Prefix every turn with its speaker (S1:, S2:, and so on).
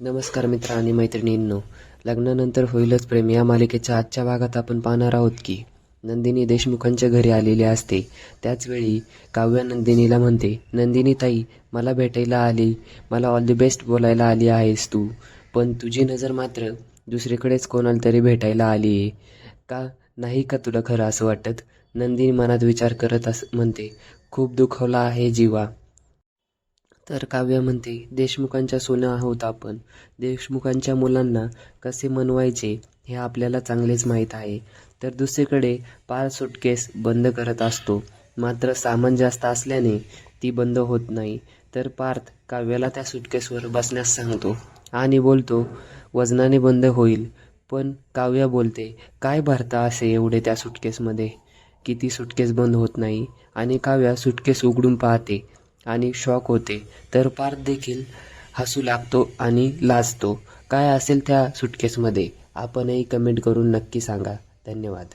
S1: नमस्कार मित्र आणि मैत्रिणींनो. लग्नानंतर होईलच प्रेम. या मालिकेच्या आजच्या भागात आपण पाहणार आहोत की नंदिनी देशमुखांच्या घरी आलेली असते. त्याचवेळी काव्या नंदिनीला म्हणते नंदिनी ताई मला भेटायला आली. मला ऑल द बेस्ट बोलायला आली आहेस तू. पण तुझी नजर मात्र दुसरीकडेच कोणाला तरी भेटायला आली आहे. का नाही का तुला खरं असं वाटत? नंदिनी मनात विचार करत अस म्हणते खूप दुखवला आहे जीवा. तर काव्य म्हणते देशमुखांच्या सोनं आहोत आपण. देशमुखांच्या मुलांना कसे मनवायचे हे आपल्याला चांगलेच माहीत आहे. तर दुसरीकडे पार सुटकेस बंद करत असतो. मात्र सामान जास्त असल्याने ती बंद होत नाही. तर पार्थ काव्याला त्या सुटकेसवर बसण्यास सांगतो. आणि बोलतो वजनाने बंद होईल. पण काव्या बोलते काय भरता असे एवढे त्या सुटकेसमध्ये? की ती सुटकेस बंद होत नाही. आणि काव्या सुटकेस उघडून पाहते. आणि शॉक होते. तर पार्थ देखील हसू लागतो आणि लाजतो. काय असेल त्या सुटकेसमध्ये आपणही कमेंट करून नक्की सांगा. धन्यवाद.